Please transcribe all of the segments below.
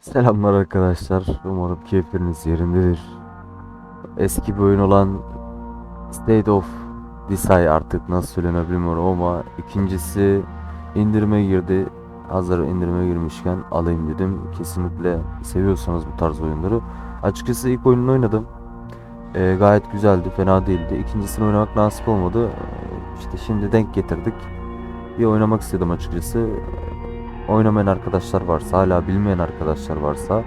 Selamlar arkadaşlar. Umarım keyifleriniz yerindedir. Eski bir oyun olan State of Decay artık nasıl söylenebilir bilmiyorum ama ikincisi indirime girdi. Hazır indirime girmişken alayım dedim. Kesinlikle seviyorsanız bu tarz oyunları. Açıkçası ilk oyununu oynadım. Ee, gayet güzeldi, fena değildi. İkincisini oynamak nasip olmadı. Ee, İşte şimdi denk getirdik. Bir oynamak istedim açıkçası oynamayan arkadaşlar varsa, hala bilmeyen arkadaşlar varsa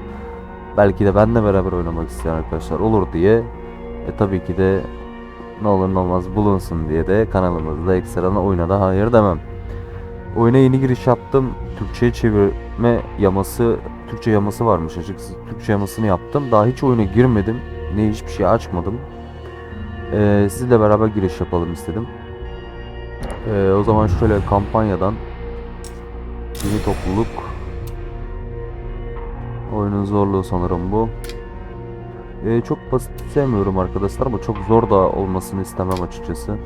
belki de benle beraber oynamak isteyen arkadaşlar olur diye e tabii ki de ne olur ne olmaz bulunsun diye de kanalımızda ekstradan oyuna da hayır demem. Oyuna yeni giriş yaptım. Türkçe'ye çevirme yaması, Türkçe yaması varmış açıkçası. Türkçe yamasını yaptım. Daha hiç oyuna girmedim. Ne hiçbir şey açmadım. Ee, sizle beraber giriş yapalım istedim. Ee, o zaman şöyle kampanyadan Yeni topluluk. Oyunun zorluğu sanırım bu. Ee, çok basit sevmiyorum arkadaşlar ama çok zor da olmasını istemem açıkçası.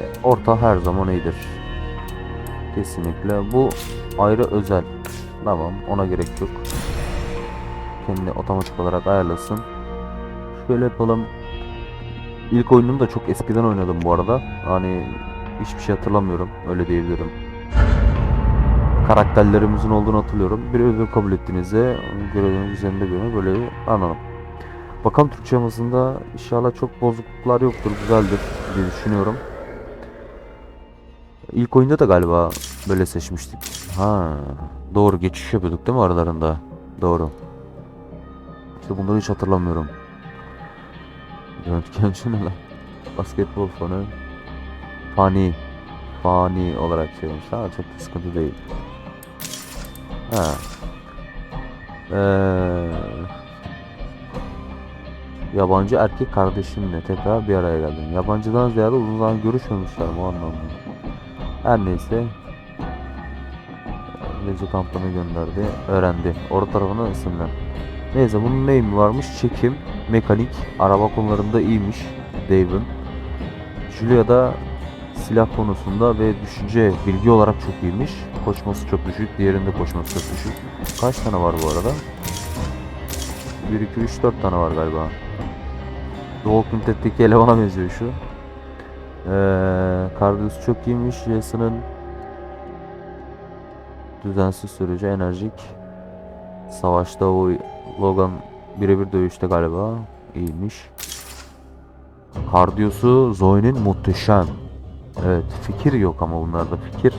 Ee, orta her zaman iyidir. Kesinlikle. Bu ayrı özel. Tamam ona gerek yok. Kendi otomatik olarak ayarlasın. Şöyle yapalım. İlk oyunumu da çok eskiden oynadım bu arada. Hani hiçbir şey hatırlamıyorum. Öyle diyebilirim karakterlerimizin olduğunu hatırlıyorum. Bir ödül kabul ettiğinizde görevleriniz üzerinde görünür. Böyle anladım. Bakalım Türkçe yamasında inşallah çok bozukluklar yoktur. Güzeldir diye düşünüyorum. İlk oyunda da galiba böyle seçmiştik. Ha, doğru geçiş yapıyorduk değil mi aralarında? Doğru. İşte bunları hiç hatırlamıyorum. Röntgenci ne lan? Basketbol fanı. Fani. Fani olarak şey olmuş. Ha çok sıkıntı değil. Ha. Ee, yabancı erkek kardeşimle tekrar bir araya geldim. Yabancıdan ziyade uzun zaman görüşmemişler bu anlamda. Her neyse. Gece kampını gönderdi. Öğrendi. Orta tarafına isimler. Neyse bunun neyimi varmış? Çekim, mekanik, araba konularında iyiymiş. Dave'ın. Julia da silah konusunda ve düşünce bilgi olarak çok iyiymiş. Koşması çok düşük, diğerinde koşması çok düşük. Kaç tane var bu arada? 1, 2, 3, 4 tane var galiba. The Walking Dead'teki elevana benziyor şu. Ee, Kardiyosu çok iyiymiş. Jason'ın düzensiz sürücü, enerjik. Savaşta o Logan birebir dövüşte galiba iyiymiş. Kardiyosu Zoe'nin muhteşem. Evet, fikir yok ama bunlarda fikir.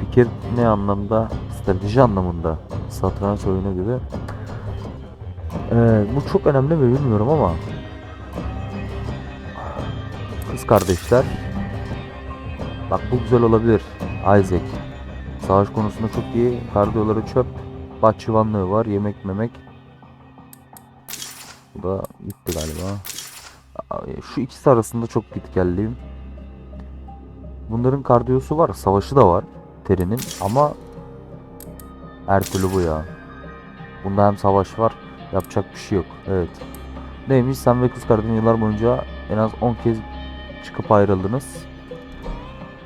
Fikir ne anlamda? Strateji anlamında. Satranç oyunu gibi. Ee, bu çok önemli mi bilmiyorum ama kız kardeşler bak bu güzel olabilir. Isaac savaş konusunda çok iyi. Kardiyoları çöp. Bahçıvanlığı var. Yemek memek. Bu da gitti galiba. Şu ikisi arasında çok gitgelliyim. Bunların kardiyosu var, savaşı da var Terry'nin ama her türlü bu ya. Bunda hem savaş var, yapacak bir şey yok. Evet. Neymiş sen ve kız kardeşin yıllar boyunca en az 10 kez çıkıp ayrıldınız.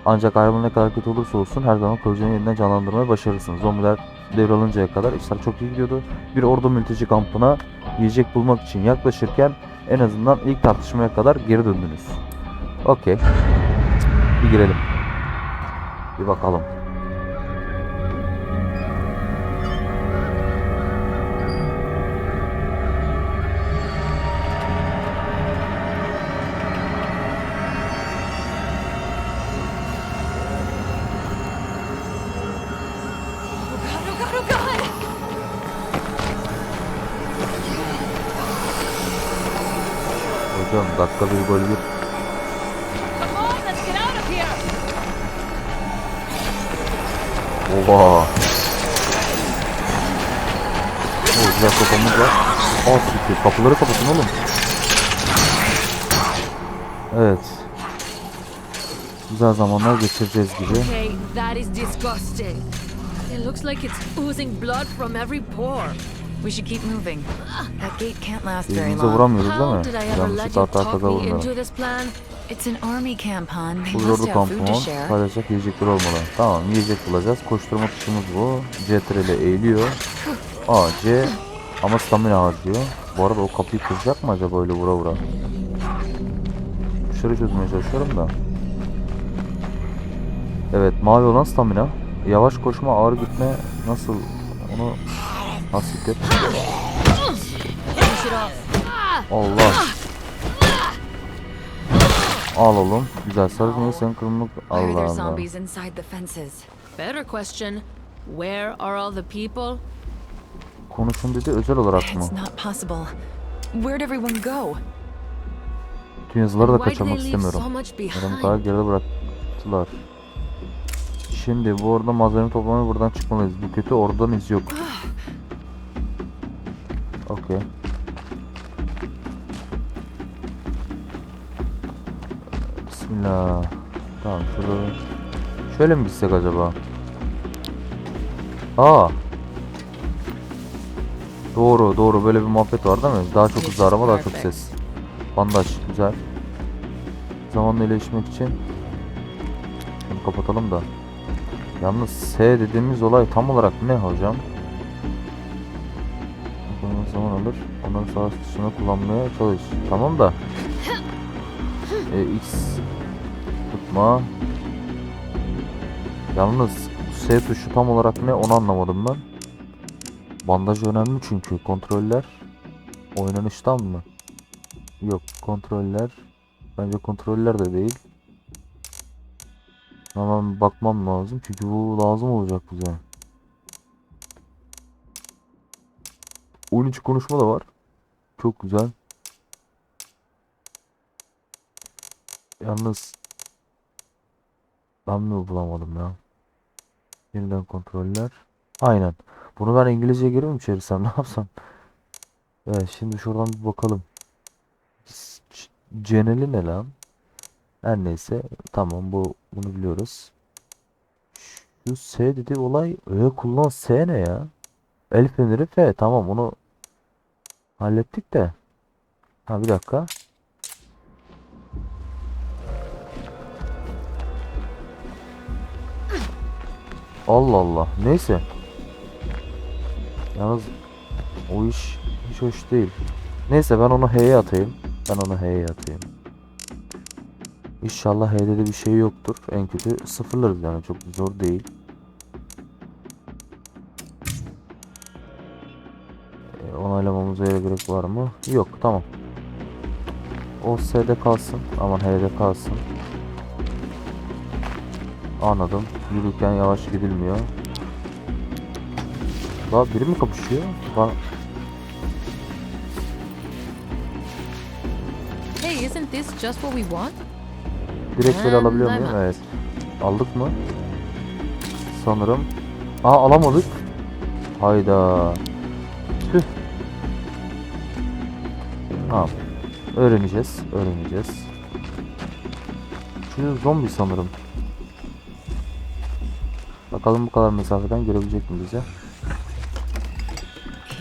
Ancak ayrılma ne kadar kötü olursa olsun her zaman kılıcını yeniden canlandırmayı başarırsınız. Zombiler devralıncaya kadar işler çok iyi gidiyordu. Bir ordu mülteci kampına yiyecek bulmak için yaklaşırken en azından ilk tartışmaya kadar geri döndünüz. Okey. Bir girelim. Bir bakalım. Hocam dakikada bir gol bir. Oha. O güzel kafamız var. Aa siktir. Kapıları kapatın oğlum. Evet. Güzel zamanlar geçireceğiz gibi. Okay, that is disgusting. It looks like it's oozing blood from every pore. We should keep moving. That gate can't last very long. How did I ever let you talk me into this plan? It's an army camp, hon. They Bu must zorlu have food to kampımız share. paylaşacak yiyecekler olmalı. Tamam yiyecek bulacağız. Koşturma tuşumuz bu. CTRL ile eğiliyor. A, C ama stamina harcıyor. Bu arada o kapıyı kıracak mı acaba öyle vura vura? Dışarı çözmeye çalışıyorum da. Evet mavi olan stamina. Yavaş koşma ağır gitme nasıl onu nasıl off. Allah. Al oğlum. Güzel sarı sen kırmızı Why are there Allah Allah. zombies inside the fences? Better question. Where are all the people? Konuşun dedi özel olarak mı? It's not possible. Where'd everyone go? Bütün yazıları da kaçırmak istemiyorum. kadar behind? geride bıraktılar? Şimdi bu arada malzeme toplamaya buradan çıkmalıyız. Bu kötü oradan iz yok. Okey. Bismillah. Tamam şurada. Şöyle mi gitsek acaba? Aa. Doğru doğru böyle bir muhabbet var değil mi? Daha çok hızlı arama daha çok ses. Bandaj güzel. Zamanla iyileşmek için bunu kapatalım da. Yalnız S dediğimiz olay tam olarak ne hocam? Bunun zaman alır. Onları savaş dışında kullanmaya çalış. Tamam da. E, Tutma. Yalnız S tuşu tam olarak ne onu anlamadım ben. Bandaj önemli çünkü kontroller oynanıştan mı? Yok kontroller bence kontroller de değil. Hemen bakmam lazım çünkü bu lazım olacak bize. 13 konuşma da var. Çok güzel. Yalnız ben bulamadım ya? Yeniden kontroller. Aynen. Bunu ben İngilizce geri mi çevirsem ne yapsam? Evet şimdi şuradan bir bakalım. Ceneli ne lan? Her neyse tamam bu bunu biliyoruz. Şu S dedi olay Ö kullan S ne ya? El feneri F tamam onu hallettik de. Ha bir dakika. Allah Allah. Neyse. Yalnız o iş hiç hoş değil. Neyse ben onu H'ye atayım. Ben onu H'ye atayım. İnşallah H'de de bir şey yoktur. En kötü sıfırlarız yani çok zor değil. E, onaylamamıza gerek var mı? Yok tamam. O S'de kalsın. Aman H'de kalsın. Anladım. Yürürken yavaş gidilmiyor. Daha biri mi kapışıyor? Ba- Hey, isn't this just what we want? Direkt böyle alabiliyor muyum? Evet. Aldık mı? Sanırım. Aa alamadık. Hayda. Tüh. Tamam. Öğreneceğiz. Öğreneceğiz. Şu zombi sanırım. Bakalım bu kadar mesafeden görebilecek mi bize?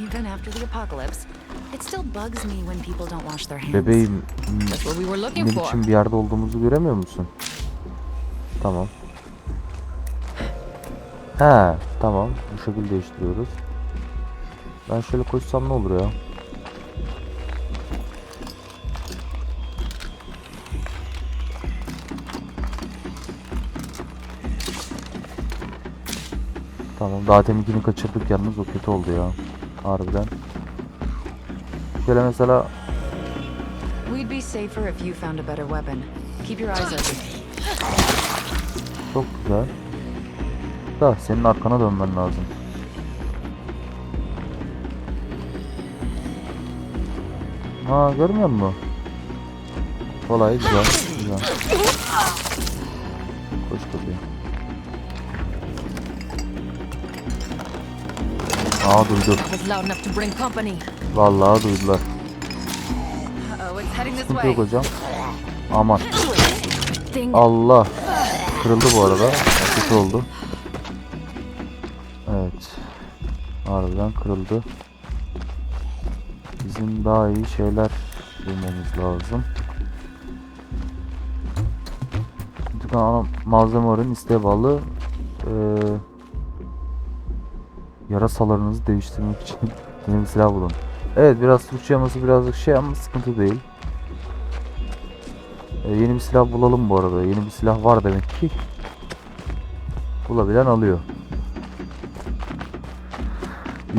Even after the apocalypse, it still bugs me when people don't wash their hands. Bebeğim ne biçim bir yerde olduğumuzu göremiyor musun? Tamam. He, tamam. Bu şekilde değiştiriyoruz. Ben şöyle koşsam ne olur ya? Tamam. Daha teminkini kaçırdık yalnız o kötü oldu ya. Harbiden. Şöyle mesela We'd be safer if you found a better weapon. Keep your eyes open. Çok güzel. Da senin arkana dönmen lazım. Ha görmüyor musun? Kolay güzel. Güzel. Aa duydu. Vallahi duydular. Sıkıntı yok hocam. Aman. Allah. Kırıldı bu arada. Kötü oldu. Evet. Harbiden kırıldı. Bizim daha iyi şeyler bulmamız lazım. Çünkü ana malzeme oranı isteğe bağlı. Ee, Yarasalarınızı değiştirmek için yeni bir silah bulun. Evet biraz Türkçe yaması birazcık şey ama sıkıntı değil. Ee, yeni bir silah bulalım bu arada. Yeni bir silah var demek ki. Bulabilen alıyor.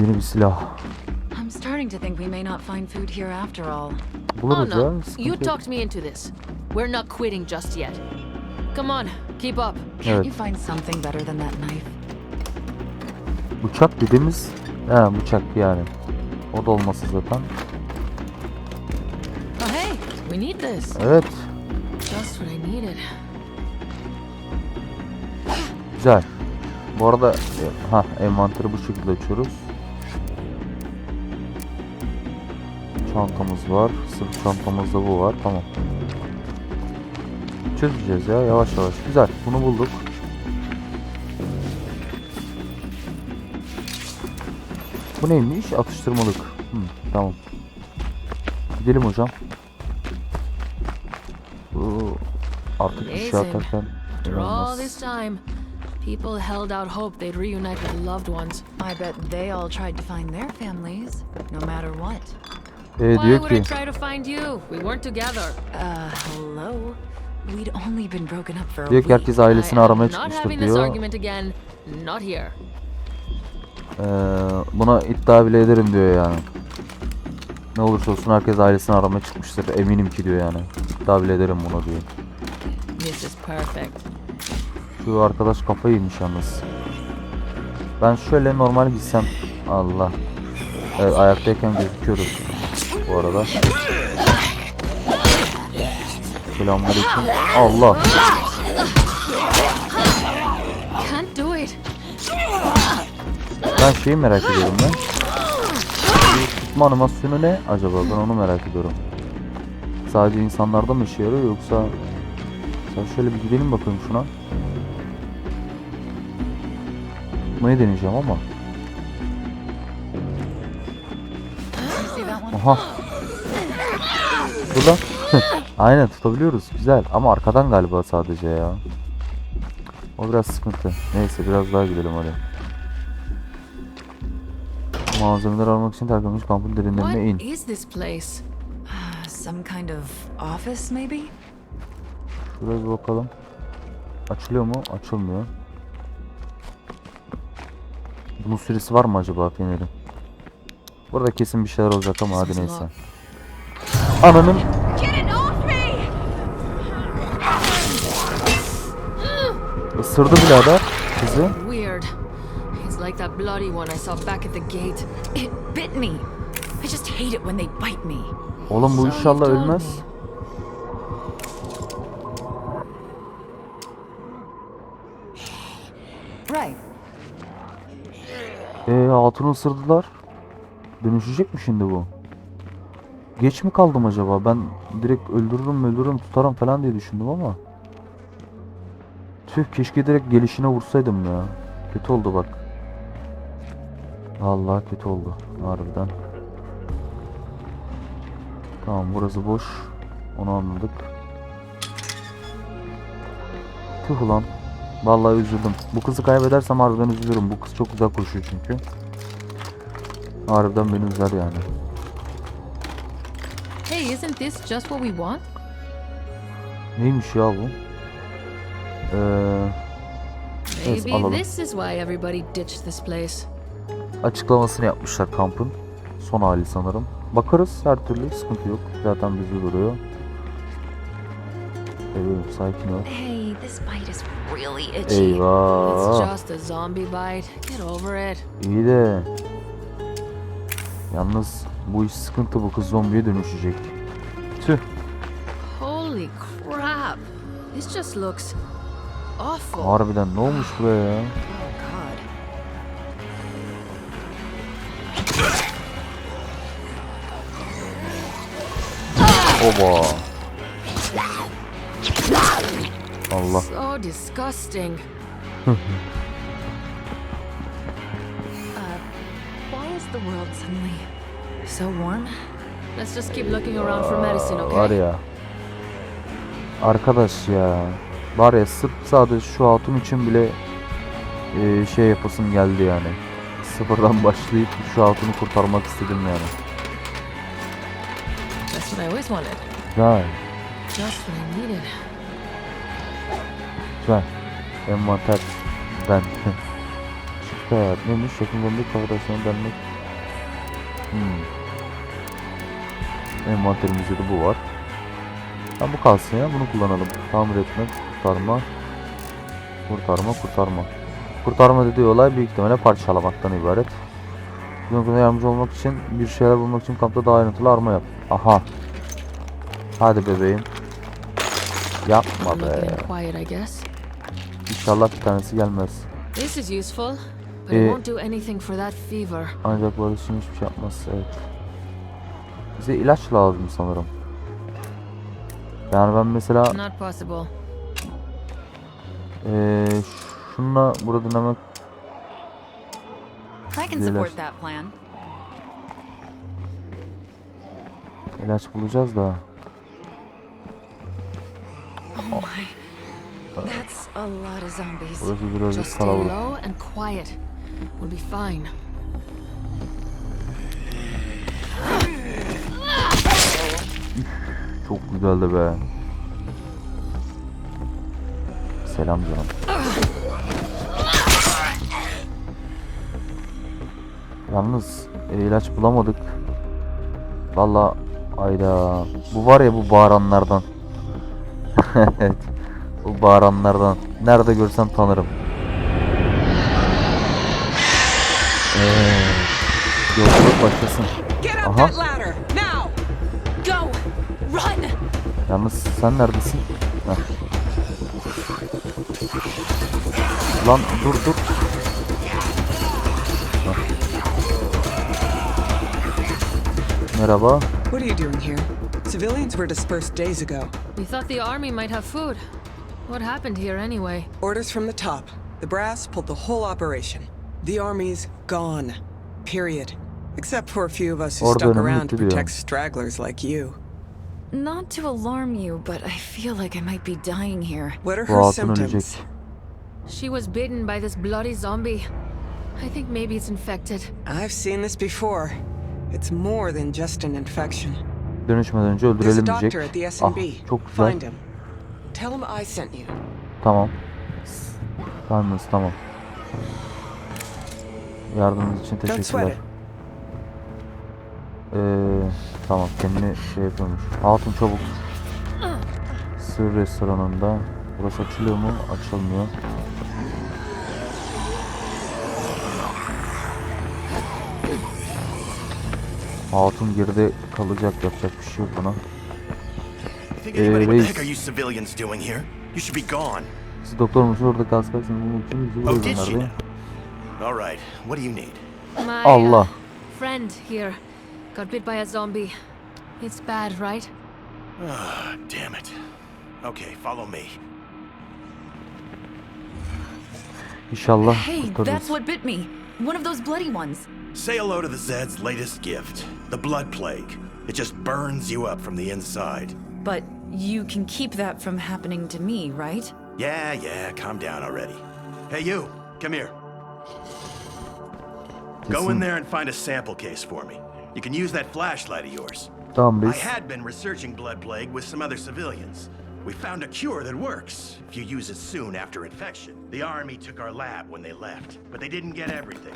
Yeni bir silah. I'm starting to think we may not find food here after all. Oh Buluruz no, ya. sıkıntı you talked me into this. We're not quitting just yet. Come on, keep up. Can't you find something better than that knife? Bıçak dediğimiz he bıçak yani. O da olması zaten. Oh hey, we need this. Evet. Just what I needed. Güzel. Bu arada ha envanteri bu şekilde açıyoruz. Çantamız var. Sırt çantamızda bu var. Tamam. Çözeceğiz ya yavaş yavaş. Güzel. Bunu bulduk. Bu neymiş? Atıştırmalık. Hı, tamam. Gidelim hocam. Bu artık bir şey atarken people held out hope they'd reunite with loved ones. I bet they all tried to find their families, no matter what. Ee, Why diyor would I ki try to find you? We weren't together. Uh, hello? We'd only been broken up for a diyor ki week. herkes ailesini I am aramaya not çıkmıştır having this diyor. argument again. Not here. Ee, buna iddia bile ederim diyor yani. Ne olursa olsun herkes ailesini aramaya çıkmıştır. Eminim ki diyor yani. İddia bile ederim buna diyor. This is perfect. Şu arkadaş kafayı yemiş yalnız. Ben şöyle normal gitsem. Allah. Evet ayaktayken gözüküyoruz. Bu arada. Selamünaleyküm. Allah. Ben şeyi merak ediyorum ben. Tutma animasyonu ne acaba? Ben onu merak ediyorum. Sadece insanlarda mı işe yarıyor yoksa... Sen şöyle bir gidelim bakalım şuna. Tutmayı deneyeceğim ama. Aha. Burada. Aynen tutabiliyoruz. Güzel. Ama arkadan galiba sadece ya. O biraz sıkıntı. Neyse biraz daha gidelim hadi. Malzemeler almak için terk kampın derinlerine in. What is this place? Uh, Some kind of office, maybe? Şuraya bir bakalım. Açılıyor mu? Açılmıyor. Bunun süresi var mı acaba fenerin? Burada kesin bir şeyler olacak ama hadi neyse. Ananın ısırdı birader kızı. Like that bloody one I saw back at the gate. It bit me. I just hate it when they bite me. Oğlum bu inşallah ölmez. me. Right. Eee hatunu ısırdılar. Dönüşecek mi şimdi bu? Geç mi kaldım acaba? Ben direkt öldürürüm öldürürüm tutarım falan diye düşündüm ama. Tüh keşke direkt gelişine vursaydım ya. Kötü oldu bak. Vallahi kötü oldu. Harbiden. Tamam burası boş. Onu anladık. Tüh ulan. Vallahi üzüldüm. Bu kızı kaybedersem harbiden üzülürüm. Bu kız çok güzel koşuyor çünkü. Harbiden beni üzer yani. Hey, isn't this just what we want? Neymiş ya bu? Ee, Maybe this is why everybody ditched this place. Açıklamasını yapmışlar kampın. Son hali sanırım. Bakarız her türlü sıkıntı yok. Zaten bizi duruyor. Evet sakin ol. Hey, this bite is really itchy. It's Eyvah. just a zombie bite. Get over it. İyi de. Yalnız bu iş sıkıntı bu kız zombiye dönüşecek. Tüh. Holy crap. This just looks awful. Harbiden ne olmuş buraya ya? Oba. Allah. So disgusting. Why is the world suddenly so warm? Let's just keep looking around for medicine, okay? Var ya. Arkadaş ya. Var ya sırf sadece şu hatun için bile e, şey yapasım geldi yani. sıfırdan başlayıp şu altını kurtarmak istedim yani. I always wanted. Güzel. Just what I needed. Güzel. Envanter. Ben. Çıktı hayat. Neymiş? Yakın gömlek kavrasyonu denmek. Hmm. Envanterimizde de bu var. Ha bu kalsın ya. Bunu kullanalım. Tamir etmek, kurtarma. Kurtarma, kurtarma. Kurtarma dediği olay büyük ihtimalle parçalamaktan ibaret. Konuda yardımcı olmak için bir şeyler bulmak için kampta daha ayrıntılı arama yap. Aha. Hadi bebeğim. Yapma be. İnşallah bir tanesi gelmez. This is useful, but it won't do anything for that fever. Ancak arada için hiçbir şey yapmaz. Evet. Bize ilaç lazım sanırım. Yani ben mesela Not possible. eee şununla burada dinlemek I can Relax. support that plan. ilaç bulacağız da. Oh my. That's a lot of zombies. Burası biraz Just stay low and quiet. We'll be fine. Çok güzeldi be. Selam canım. Yalnız e, ilaç bulamadık. Valla ayda bu var ya bu bağıranlardan. evet. Bu bağıranlardan. Nerede görsem tanırım. Evet. Yolculuk başlasın. Aha. Yalnız sen neredesin? Heh. Lan dur dur. Merhaba. What are you doing here? Civilians were dispersed days ago. We thought the army might have food. What happened here anyway? Orders from the top. The brass pulled the whole operation. The army's gone. Period. Except for a few of us who Orada stuck around to protect stragglers like you. Not to alarm you, but I feel like I might be dying here. What are her symptoms? She was bitten by this bloody zombie. I think maybe it's infected. I've seen this before. It's more than just an infection. Dönüşmeden önce öldürelim diyecek. Ah, çok güzel. Tell him I sent you. Tamam. Yalnız tamam. Yardımınız için teşekkürler. Ee, tamam kendini şey yapıyormuş. Hatun çabuk. Sır restoranında. Burası açılıyor mu? Açılmıyor. Hatun geride kalacak yapacak bir şey yok buna. The reis. heck are you civilians doing here? You should be gone. Siz doktor musunuz orada kalkacaksınız bunun için bizi Oh, buraya did she gönderdi. now? All right, what do you need? My Allah. uh, friend here got bit by a zombie. It's bad, right? Ah, damn it. Okay, follow me. İnşallah Hey, that's what bit me. One of those bloody ones. Say hello to the Zed's latest gift, the Blood Plague. It just burns you up from the inside. But you can keep that from happening to me, right? Yeah, yeah, calm down already. Hey, you, come here. Go in there and find a sample case for me. You can use that flashlight of yours. Tamam I had been researching Blood Plague with some other civilians. We found a cure that works if you use it soon after infection. The army took our lab when they left, but they didn't get everything.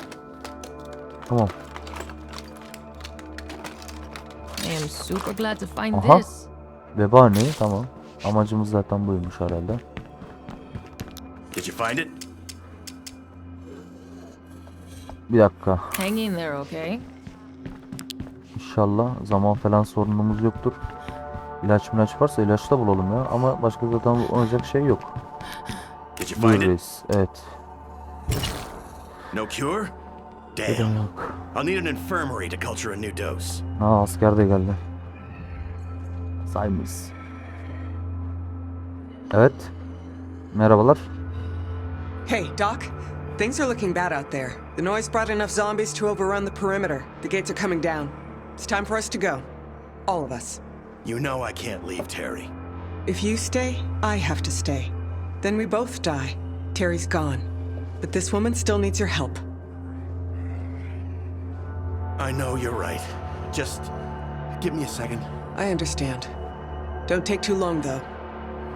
Tamam. I am super glad to find Aha. this. Veba ne? Tamam. Amacımız zaten buymuş herhalde. Did you find it? Bir dakika. Hang in there, okay? İnşallah zaman falan sorunumuz yoktur. İlaç milaç varsa ilaç da bulalım ya. Ama başka zaten olacak şey yok. Did you find it? Evet. No cure? Neden Damn. yok? I'll need an infirmary to culture a new dose. Ha asker de geldi. Saymış. Evet. Merhabalar. Hey, Doc. Things are looking bad out there. The noise brought enough zombies to overrun the perimeter. The gates are coming down. It's time for us to go. All of us. You know I can't leave Terry. If you stay, I have to stay. Then we both die. Terry's gone. But this woman still needs your help. I know you're right. Just give me a second. I understand. Don't take too long, though.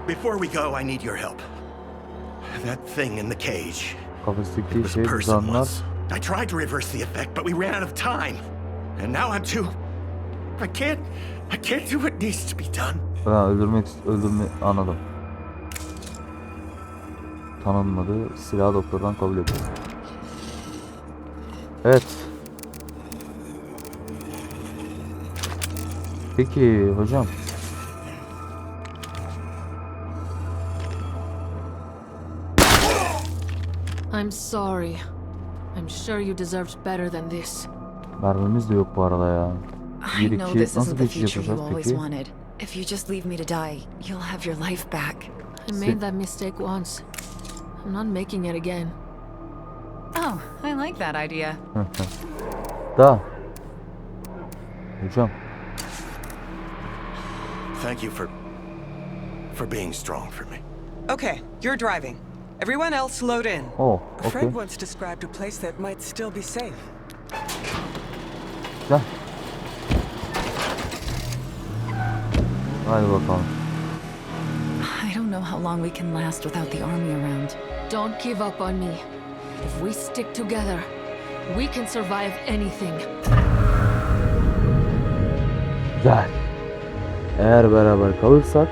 Before we go, I need your help. That thing in the cage Kafesteki was a person once. I tried to reverse the effect, but we ran out of time. And now I'm too. I can't. I can't do what needs to be done. Ha, öldürmek öldürme anladım. Tanınmadı. Silah doktordan kabul ediyor. Evet. Peki hocam. I'm sorry. I'm sure you deserved better than this. Mermimiz de yok bu arada ya. I Bir know iki this nasıl isn't the geçiş future you yapacağız always peki? wanted. If you just leave me to die, you'll have your life back. I made that mistake once. I'm not making it again. Oh, I like that idea. Da. Hocam. Thank you for. for being strong for me. Okay, you're driving. Everyone else load in. Oh, A okey. friend once described a place that might still be safe. Güzel. Hadi bakalım. I don't know how long we can last without the army around. Don't give up on me. If we stick together, we can survive anything. Güzel. Eğer beraber kalırsak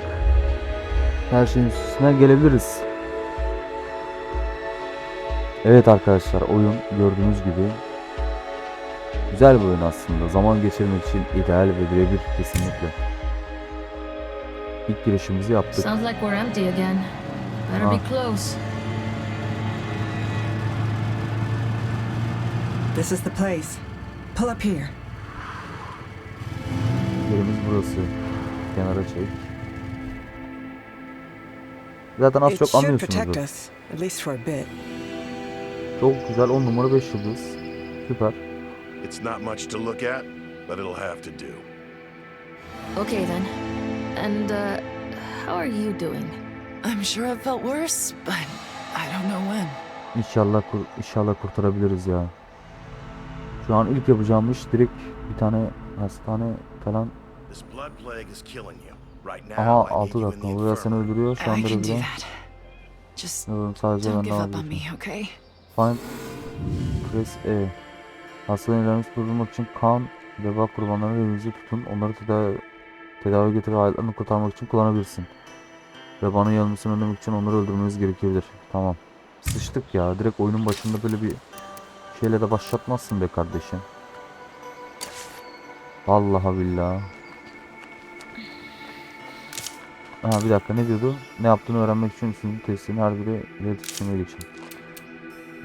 her şeyin üstüne gelebiliriz. Evet arkadaşlar oyun gördüğünüz gibi güzel bir oyun aslında. Zaman geçirmek için ideal ve birebir kesinlikle. İlk girişimizi yaptık. Sounds like we're empty again. Better be Ah. close. This is the place. Pull up here. Yerimiz burası. Kenara çek. Zaten az It çok should protect anlıyorsunuzdur. us, at least for a bit. Çok güzel 10 numara 5 yıldız. Süper. It's not much to look at, but it'll have to do. Okay then. And, uh, how are you doing? I'm sure I've felt worse, but I don't know when. İnşallah kur, inşallah kurtarabiliriz ya. Şu an ilk yapacağım iş direkt bir tane hastane falan. This blood plague is killing you. Right now, Aha I need 6 you in dakika. Buraya seni öldürüyor. Şu anda can do öldürüyor. that. Just Bilmiyorum, sadece don't ben give ne up on yapayım. me, okay? Find Press E. Hastaların ilerlemesi durdurmak için kan ve veba kurbanlarını elinizi tutun. Onları tedavi, tedavi getirip hayatlarını kurtarmak için kullanabilirsin. Vebanın yayılmasını önlemek için onları öldürmeniz gerekebilir. Tamam. Sıçtık ya. Direkt oyunun başında böyle bir şeyle de başlatmazsın be kardeşim. Vallahi billahi. Ha bir dakika ne diyordu? Ne yaptığını öğrenmek için üçüncü testin her biri iletişime geçin.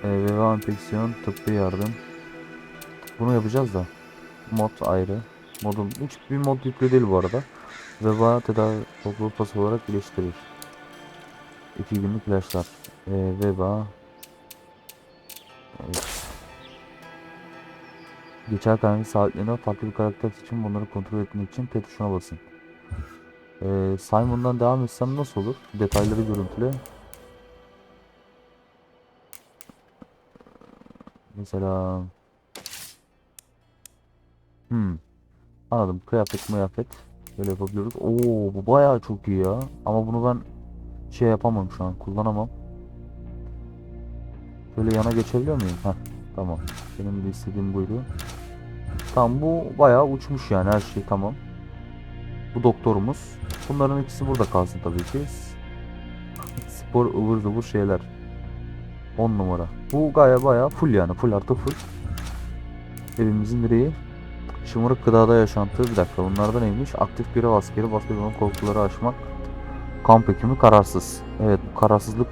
Ee, veba enfeksiyon, tıbbi yardım. Bunu yapacağız da. Mod ayrı. Modun hiç bir mod yüklü değil bu arada. Veba tedavi topluluğu pası olarak geliştirir. 2 günlük ilaçlar. Ee, veba. Evet. Geçer kaynaklı saatlerine farklı bir karakter için bunları kontrol etmek için T tuşuna basın. Ee, Simon'dan devam etsem nasıl olur? Detayları görüntüle. Mesela Hmm. Anladım. Kıyafet kıyafet. Böyle yapabiliyoruz. Oo bu bayağı çok iyi ya. Ama bunu ben şey yapamam şu an. Kullanamam. Şöyle yana geçebiliyor muyum? Heh. Tamam. Benim de istediğim buydu. Tamam bu bayağı uçmuş yani her şey tamam. Bu doktorumuz. Bunların ikisi burada kalsın tabii ki. Spor ıvır zıvır şeyler. 10 numara. Bu gaya bayağı full yani. Full artı full. Evimizin direği. Şımarık gıdada yaşantı. Bir dakika bunlarda neymiş? Aktif görev askeri baskı olan korkuları aşmak. Kamp hekimi kararsız. Evet bu kararsızlık.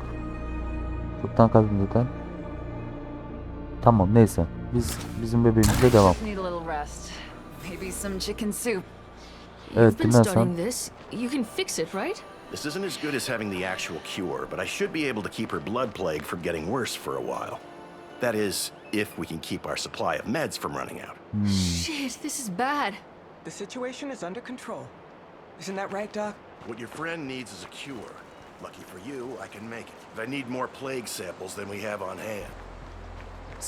Çoktan kalbim zaten. Tamam neyse. Biz bizim bebeğimizle devam. Evet You've been studying this. You can fix it, right? This isn't as good as having the actual cure, but I should be able to keep her blood plague from getting worse for a while. That is, if we can keep our supply of meds from running out. Shit, this is bad. The situation is under control. Isn't that right, Doc? What your friend needs is a cure. Lucky for you, I can make it. But I need more plague samples than we have on hand.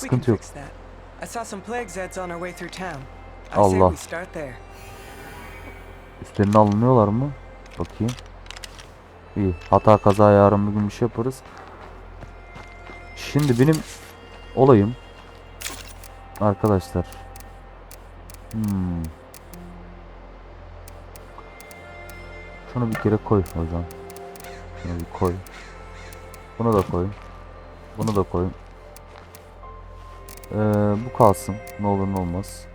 We can fix that. I saw some plague Zeds on our way through town. I say we start there. Üstlerine alınıyorlar mı? Bakayım. İyi. Hata kaza yarın bir gün bir şey yaparız. Şimdi benim olayım arkadaşlar. Hmm. Şunu bir kere koy hocam. Şunu bir koy. Bunu da koy. Bunu da koy. Ee, bu kalsın. Ne olur ne olmaz.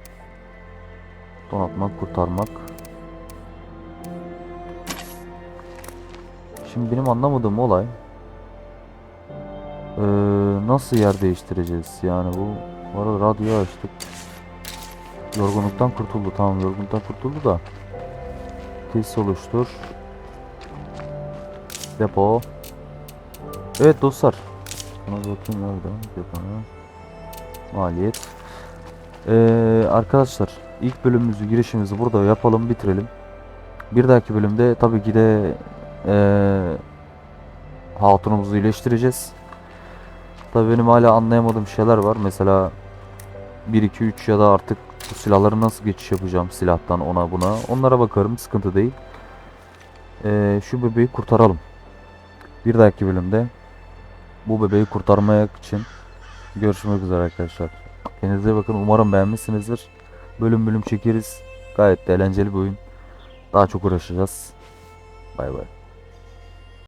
Donatmak, kurtarmak. Şimdi benim anlamadığım olay eee, nasıl yer değiştireceğiz? Yani bu bu arada radyoyu açtık. Yorgunluktan kurtuldu. Tamam yorgunluktan kurtuldu da. Tesis oluştur. Depo. Evet dostlar. Buna bakayım nerede? Depona. Maliyet. Eee, arkadaşlar ilk bölümümüzü girişimizi burada yapalım bitirelim. Bir dahaki bölümde tabii ki de eee hatunumuzu iyileştireceğiz. Tabii benim hala anlayamadığım şeyler var. Mesela 1 2 3 ya da artık bu silahları nasıl geçiş yapacağım silahtan ona buna. Onlara bakarım. Sıkıntı değil. Eee, şu bebeği kurtaralım. Bir dahaki bölümde bu bebeği kurtarmak için görüşmek üzere arkadaşlar. Kendinize bakın. Umarım beğenmişsinizdir. Bölüm bölüm çekeriz. Gayet de eğlenceli bir oyun. Daha çok uğraşacağız. Bay bay.